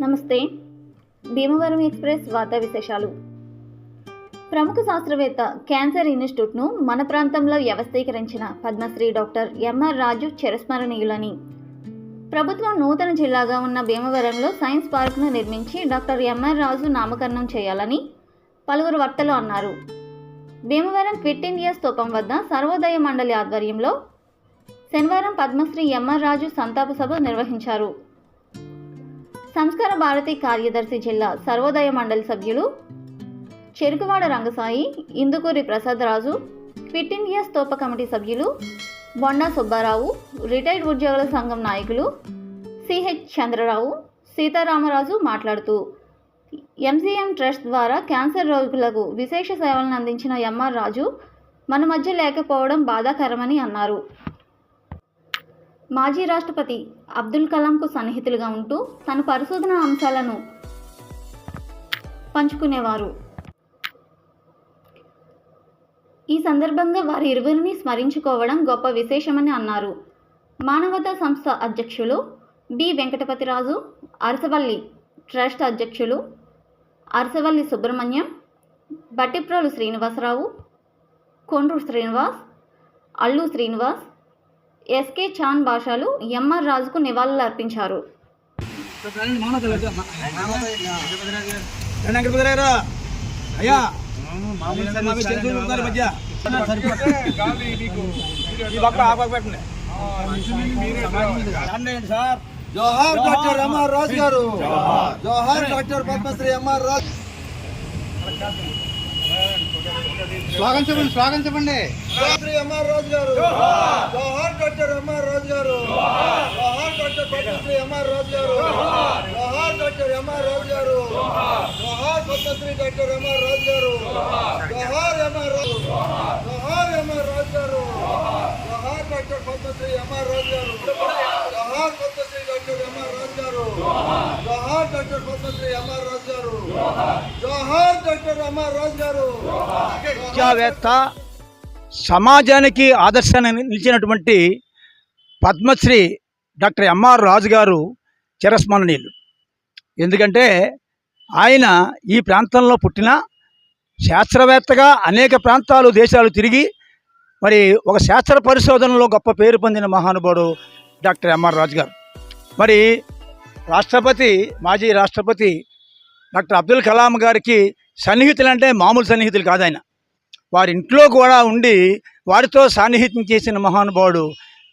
నమస్తే. భీమవరం ఎక్స్ప్రెస్ వార్తా విశేషాలు. ప్రముఖ శాస్త్రవేత్త క్యాన్సర్ ఇన్స్టిట్యూట్ను మన ప్రాంతంలో వ్యవస్థీకరించిన పద్మశ్రీ డాక్టర్ ఎంఆర్ రాజు చిరస్మరణీయులని. ప్రభుత్వం నూతన జిల్లాగా ఉన్న భీమవరంలో సైన్స్ పార్క్ను నిర్మించి డాక్టర్ ఎంఆర్ రాజు నామకరణం చేయాలని పలువురు వర్తలు అన్నారు. భీమవరం క్విట్ ఇండియా స్తూపం వద్ద సర్వోదయ మండలి ఆధ్వర్యంలో శనివారం పద్మశ్రీ ఎంఆర్ రాజు సంతాప సభ నిర్వహించారు. సంస్కార భారతి కార్యదర్శి జిల్లా సర్వోదయ మండలి సభ్యులు చెరుకువాడ రంగసాయి ఇందుకూరి ప్రసాదరాజు క్విట్ ఇండియా స్తోప కమిటీ సభ్యులు బొండా సుబ్బారావు రిటైర్డ్ ఉద్యోగుల సంఘం నాయకులు సిహెచ్ చంద్రరావు సీతారామరాజు మాట్లాడుతూ ఎంసీఎం ట్రస్ట్ ద్వారా క్యాన్సర్ రోగులకు విశేష సేవలను అందించిన ఎంఆర్ రాజు మన మధ్య లేకపోవడం బాధాకరమని అన్నారు. మాజీ రాష్ట్రపతి అబ్దుల్ కలాంకు సన్నిహితులుగా ఉంటూ తన పరిశోధన అంశాలను పంచుకునేవారు. ఈ సందర్భంగా వారి ఇరువురిని స్మరించుకోవడం గొప్ప విశేషమని అన్నారు. మానవతా సంస్థ అధ్యక్షులు బి. వెంకటపతిరాజు అరసవల్లి ట్రస్ట్ అధ్యక్షులు అరసవల్లి సుబ్రహ్మణ్యం బట్టిప్రోలు శ్రీనివాసరావు కొండ్రు శ్రీనివాస్ అల్లు శ్రీనివాస్ ఎస్కే చాన్ భాషలు ఎంఆర్ రాజుకు నివాళులు అర్పించారు జోహార్ డాక్టర్ ఎంఆర్ రాజు గారు. జోహార్ డాక్టర్ పద్మశ్రీ ఎంఆర్ రాజు. స్వాగతం చెప్పండి స్వాగతం చెప్పండి. పద్మశ్రీ ఎంఆర్ రాజు గారు. జోహార్. డాక్టర్ ఎంఆర్ రాజు గారు. జోహార్. డాక్టర్ పద్మశ్రీ ఎంఆర్ రాజు గారు. జోహార్. డాక్టర్ ఎంఆర్ రాజు గారు. జోహార్. పద్మశ్రీ డాక్టర్ ఎంఆర్ రాజు గారు. జోహార్. ఎంఆర్ రాజు. జోహార్. ఎంఆర్ రాజు గారు. జోహార్. డాక్టర్ పద్మశ్రీ ఎంఆర్ రాజు గారు. జోహార్ పద్మశ్రీ డాక్టర్ ఎంఆర్ రాజు గారు. జోహార్. డాక్టర్ పద్మశ్రీ ఎంఆర్ రాజు గారు. జోహార్. డాక్టర్ ఎంఆర్ రాజు గారు. విద్యావేత్త సమాజానికి ఆదర్శాన్ని నిలిచినటువంటి పద్మశ్రీ డాక్టర్ ఎంఆర్ రాజు గారు చిరస్మరణీయులు ఎందుకంటే ఆయన ఈ ప్రాంతంలో పుట్టిన శాస్త్రవేత్తగా అనేక ప్రాంతాలు దేశాలు తిరిగి మరి ఒక శాస్త్ర పరిశోధనలో గొప్ప పేరు పొందిన మహానుభావుడు డాక్టర్ ఎంఆర్ రాజు గారు. మరి రాష్ట్రపతి మాజీ రాష్ట్రపతి డాక్టర్ అబ్దుల్ కలాం గారికి సన్నిహితులు అంటే మామూలు సన్నిహితులు కాదు ఆయన వారి ఇంట్లో కూడా ఉండి వారితో సాన్నిహిత్యం చేసిన మహానుభావుడు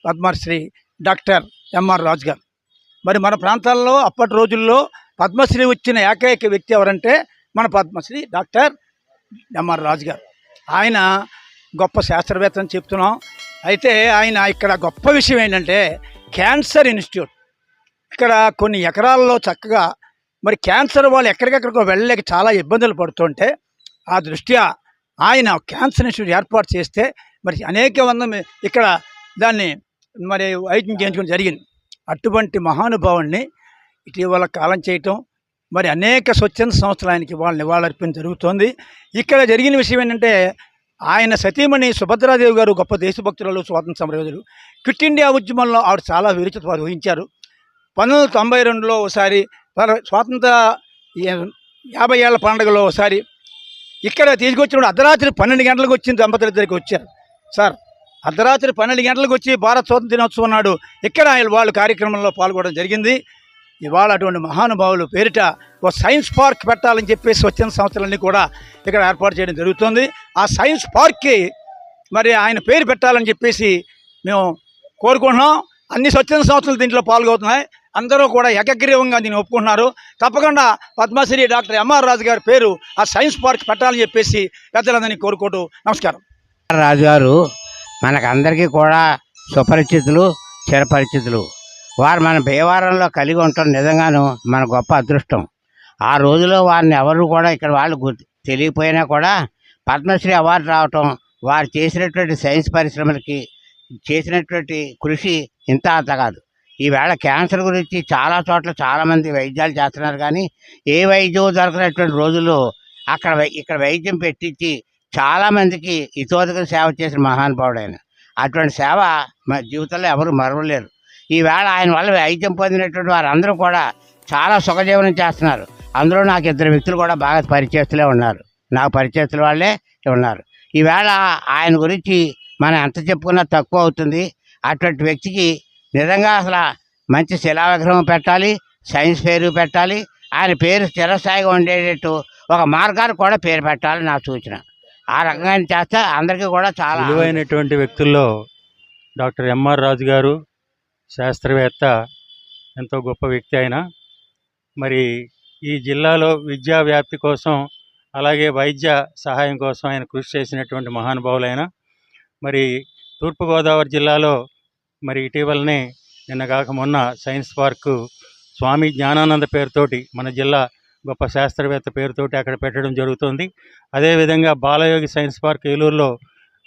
పద్మశ్రీ డాక్టర్ ఎంఆర్ రాజు గారు. మరి మన ప్రాంతాల్లో అప్పటి రోజుల్లో పద్మశ్రీ వచ్చిన ఏకైక వ్యక్తి ఎవరంటే మన పద్మశ్రీ డాక్టర్ ఎంఆర్ రాజు గారు. ఆయన గొప్ప శాస్త్రవేత్త అని చెప్తున్నాం. అయితే ఆయన ఇక్కడ గొప్ప విషయం ఏంటంటే క్యాన్సర్ ఇన్స్టిట్యూట్. ఇక్కడ కొన్ని ఎకరాల్లో చక్కగా మరి క్యాన్సర్ వాళ్ళు ఎక్కడికెక్కడికో వెళ్ళలేక చాలా ఇబ్బందులు పడుతుంటే ఆ దృష్ట్యా ఆయన క్యాన్సర్ ఇన్స్టిట్యూట్ ఏర్పాటు చేస్తే మరి అనేక వంద ఇక్కడ దాన్ని మరి వైద్యం చేయించుకోవడం జరిగింది. అటువంటి మహానుభావుణ్ణి ఇటీవల కాలం చేయటం మరి అనేక స్వచ్ఛంద సంస్థలు ఆయనకి వాళ్ళు నివాళులర్పణ జరుగుతోంది. ఇక్కడ జరిగిన విషయం ఏంటంటే ఆయన సతీమణి సుభద్రాదేవి గారు గొప్ప దేశభక్తులు స్వాతంత్ర సమరయోధులు. క్విట్ ఇండియా ఉద్యమంలో ఆవిడ చాలా విరుచిత వహించారు. పంతొమ్మిది వందల తొంభై రెండులో ఒకసారి స్వాతంత్ర యాభై ఏళ్ళ పండుగలో ఒకసారి ఇక్కడ తీసుకొచ్చినప్పుడు అర్ధరాత్రి పన్నెండు గంటలకు వచ్చిన దంపతుల ఇద్దరికి వచ్చారు. సార్ అర్ధరాత్రి పన్నెండు గంటలకు వచ్చి భారత స్వాతంత్ర దినోత్సవం నాడు ఇక్కడ ఆయన వాళ్ళు కార్యక్రమంలో పాల్గొనడం జరిగింది. ఇవాళ అటువంటి మహానుభావులు పేరిట ఒక సైన్స్ పార్క్ పెట్టాలని చెప్పేసి వచ్చిన సంస్థలన్నీ కూడా ఇక్కడ ఏర్పాటు చేయడం జరుగుతుంది. ఆ సైన్స్ పార్క్కి మరి ఆయన పేరు పెట్టాలని చెప్పేసి మేము కోరుకుంటున్నాం. అన్ని స్వచ్ఛంద సంస్థలు దీంట్లో పాల్గొతున్నాయి అందరూ కూడా ఏకగ్రీవంగా దీన్ని ఒప్పుకుంటున్నారు. తప్పకుండా పద్మశ్రీ డాక్టర్ ఎంఆర్ రాజు గారి పేరు ఆ సైన్స్ పార్క్ పెట్టాలని చెప్పేసి పెద్దలందరినీ కోరుకుంటూ నమస్కారం. రాజుగారు మనకందరికీ కూడా సుపరిచితులు చిరపరిచితులు. వారు మన భీవారంలో కలిగి ఉండటం నిజంగాను మన గొప్ప అదృష్టం. ఆ రోజులో వారిని ఎవరు కూడా ఇక్కడ వాళ్ళు గుర్తు తెలియపోయినా కూడా పద్మశ్రీ అవార్డు రావటం వారు చేసినటువంటి సైన్స్ పరిశ్రమలకి చేసినటువంటి కృషి ఇంత అంత కాదు. ఈవేళ క్యాన్సర్ గురించి చాలా చోట్ల చాలామంది వైద్యాలు చేస్తున్నారు కానీ ఏ వైద్యం దొరకనటువంటి రోజుల్లో అక్కడ వై- ఇక్కడ వైద్యం పెట్టించి చాలామందికి ఇతోదక సేవ చేసిన మహానుభావుడు ఆయన. అటువంటి సేవ మా జీవితంలో ఎవరు మరవలేరు. ఈవేళ ఆయన వల్ల వైద్యం పొందినటువంటి వారందరూ కూడా చాలా సుఖజీవనం చేస్తున్నారు. అందులో నాకు ఇద్దరు వ్యక్తులు కూడా బాగా పరిచయస్తులే ఉన్నారు. నాకు పరిచయస్తుల వాళ్ళే ఉన్నారు. ఈవేళ ఆయన గురించి మనం ఎంత చెప్పుకున్నా తక్కువ అవుతుంది. అటువంటి వ్యక్తికి నిజంగా అసలు మంచి శిలా విగ్రహం పెట్టాలి సైన్స్ పేరు పెట్టాలి. ఆయన పేరు స్థిరస్థాయిగా ఉండేటట్టు ఒక మార్గాన్ని కూడా పేరు పెట్టాలి నా సూచన. ఆ రకంగా చేస్తే అందరికీ కూడా చాలా విలువైనటువంటి వ్యక్తుల్లో డాక్టర్ ఎంఆర్ రాజు గారు శాస్త్రవేత్త ఎంతో గొప్ప వ్యక్తి ఆయన. మరి ఈ జిల్లాలో విద్యా వ్యాప్తి కోసం అలాగే వైద్య సహాయం కోసం ఆయన కృషి చేసినటువంటి మహానుభావులైన మరి తూర్పుగోదావరి జిల్లాలో మరి ఇటీవలనే నిన్న కాక మొన్న సైన్స్ పార్కు స్వామి జ్ఞానానంద పేరుతోటి మన జిల్లా గొప్ప శాస్త్రవేత్త పేరుతోటి అక్కడ పెట్టడం జరుగుతుంది. అదేవిధంగా బాలయోగి సైన్స్ పార్క్ ఏలూరులో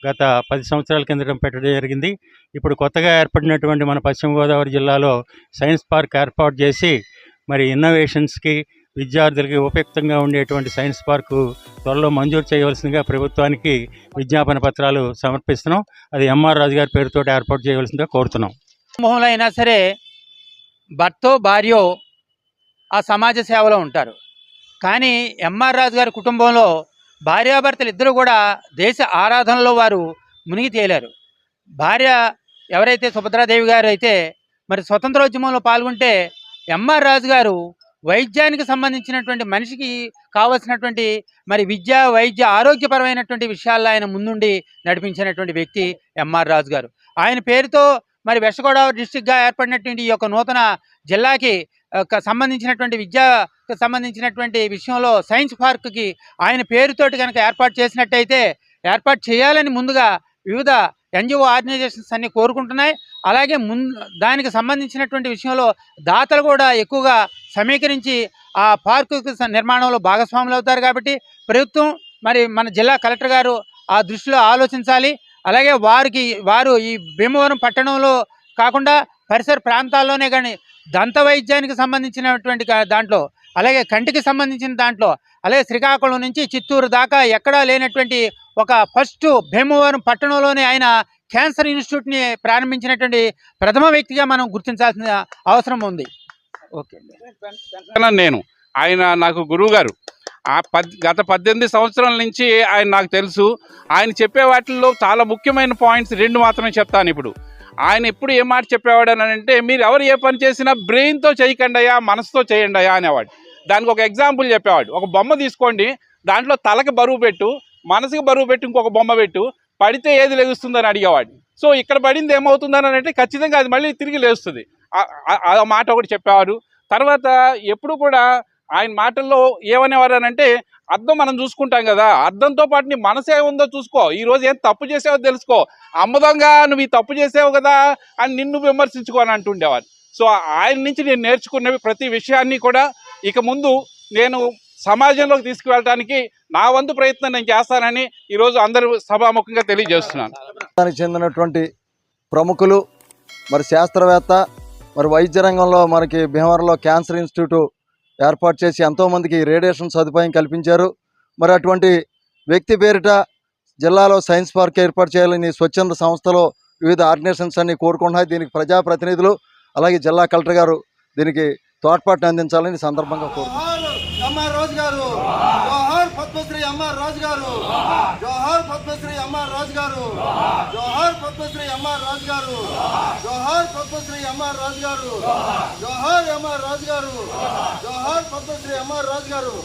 గత పది సంవత్సరాల కిందటం పెట్టడం జరిగింది. ఇప్పుడు కొత్తగా ఏర్పడినటువంటి మన పశ్చిమ గోదావరి జిల్లాలో సైన్స్ పార్క్ ఏర్పాటు చేసి మరి ఇన్నోవేషన్స్కి విద్యార్థులకి ఉపయుక్తంగా ఉండేటువంటి సైన్స్ పార్కు త్వరలో మంజూరు చేయవలసిందిగా ప్రభుత్వానికి విజ్ఞాపన పత్రాలు సమర్పిస్తున్నాం. అది ఎంఆర్ రాజు గారి పేరుతో ఏర్పాటు చేయవలసిందిగా కోరుతున్నాం. సమూహంలో అయినా సరే భర్తో భార్యో ఆ సమాజ సేవలో ఉంటారు. కానీ ఎంఆర్ రాజు గారి కుటుంబంలో భార్యాభర్తలు ఇద్దరు కూడా దేశ ఆరాధనలో వారు మునిగి తేలారు. భార్య ఎవరైతే సుభద్రాదేవి గారు అయితే మరి స్వతంత్రోద్యమంలో పాల్గొంటే ఎంఆర్ రాజు గారు వైద్యానికి సంబంధించినటువంటి మనిషికి కావలసినటువంటి మరి విద్య వైద్య ఆరోగ్యపరమైనటువంటి విషయాల్లో ఆయన ముందుండి నడిపించినటువంటి వ్యక్తి ఎంఆర్ రాజు గారు ఆయన పేరుతో మరి వెస్ట్ గోదావరి డిస్టిక్గా ఏర్పడినటువంటి ఈ యొక్క నూతన జిల్లాకి సంబంధించినటువంటి విద్యకు సంబంధించినటువంటి విషయంలో సైన్స్ పార్క్కి ఆయన పేరుతోటి కనుక ఏర్పాటు చేసినట్టయితే ఏర్పాటు చేయాలని ముందుగా వివిధ ఎన్జిఓ ఆర్గనైజేషన్స్ అన్ని కోరుకుంటున్నాయి. అలాగే ముం దానికి సంబంధించినటువంటి విషయంలో దాతలు కూడా ఎక్కువగా సమీకరించి ఆ పార్కు నిర్మాణంలో భాగస్వాములు అవుతారు కాబట్టి ప్రభుత్వం మరి మన జిల్లా కలెక్టర్ గారు ఆ దృష్టిలో ఆలోచించాలి. అలాగే వారికి వారు ఈ భీమవరం పట్టణంలో కాకుండా పరిసర ప్రాంతాల్లోనే కానీ దంత వైద్యానికి సంబంధించినటువంటి దాంట్లో అలాగే కంటికి సంబంధించిన దాంట్లో అలాగే శ్రీకాకుళం నుంచి చిత్తూరు దాకా ఎక్కడా లేనటువంటి ఒక ఫస్ట్ భీమవరం పట్టణంలోనే ఆయన క్యాన్సర్ ఇన్స్టిట్యూట్ని ప్రారంభించినటువంటి ప్రథమ వ్యక్తిగా మనం గుర్తించాల్సిన అవసరం ఉంది. ఓకే. నేను. ఆయన నాకు గురువు గారు ఆ పద్ గత పద్దెనిమిది సంవత్సరాల నుంచి ఆయన నాకు తెలుసు. ఆయన చెప్పే వాటిల్లో చాలా ముఖ్యమైన పాయింట్స్ రెండు మాత్రమే చెప్తాను ఇప్పుడు. ఆయన ఎప్పుడు ఏ మాట చెప్పేవాడు అని అంటే మీరు ఎవరు ఏ పని చేసినా బ్రెయిన్తో చేయకండి అయ్యా మనసుతో చేయండి అయ్యా అనేవాడు. దానికి ఒక ఎగ్జాంపుల్ చెప్పేవాడు. ఒక బొమ్మ తీసుకోండి దాంట్లో తలకి బరువు పెట్టు మనసుకి బరువు పెట్టి ఇంకొక బొమ్మ పెట్టు పడితే ఏది లెగుస్తుందని అడిగేవాడిని. సో ఇక్కడ పడింది ఏమవుతుందని అంటే ఖచ్చితంగా అది మళ్ళీ తిరిగి లేస్తుంది. ఆ- మాట ఒకటి చెప్పేవారు. తర్వాత ఎప్పుడు కూడా ఆయన మాటల్లో ఏమనేవారు అని అంటే అర్థం మనం చూసుకుంటాం కదా అర్థంతో పాటు నీ మనసు ఏముందో చూసుకో. ఈ రోజు ఏం తప్పు చేసావో తెలుసుకో. అమ్మదంగా నువ్వు ఈ తప్పు చేసావు కదా అని నిన్ను విమర్శించుకో అని అంటుండేవారు. సో ఆయన నుంచి నేను నేర్చుకున్నవి ప్రతి విషయాన్ని కూడా ఇక ముందు నేను సమాజంలోకి తీసుకువెళ్ళడానికి నా వంతు ప్రయత్నం నేను చేస్తానని ఈరోజు అందరూ సభాముఖంగా తెలియజేస్తున్నాను. దానికి చెందినటువంటి ప్రముఖులు మరి శాస్త్రవేత్త మరి వైద్య రంగంలో మనకి భీమవరంలో క్యాన్సర్ ఇన్స్టిట్యూట్ ఏర్పాటు చేసి ఎంతోమందికి రేడియేషన్ సదుపాయం కల్పించారు. మరి అటువంటి వ్యక్తి పేరిట జిల్లాలో సైన్స్ పార్క్ ఏర్పాటు చేయాలని స్వచ్ఛంద సంస్థలో వివిధ ఆర్గనైజేషన్స్ అన్ని కోరుకుంటున్నాయి. దీనికి ప్రజాప్రతినిధులు అలాగే జిల్లా కలెక్టర్ గారు దీనికి తోడ్పాటును అందించాలని సందర్భంగా కోరుకుంటున్నాను ఎంఆర్ రాజు గారు జోహార్ పద్మశ్రీ ఎంఆర్ రాజు గారు జోహార్ పద్మశ్రీ ఎంఆర్ రాజు గారు జోహార్ పద్మశ్రీ ఎంఆర్ రాజు గారు జోహార్ పద్మశ్రీ ఎంఆర్ రాజు గారు జోహార్ ఎంఆర్ రాజు గారు జోహార్ పద్మశ్రీ ఎంఆర్ రాజు గారు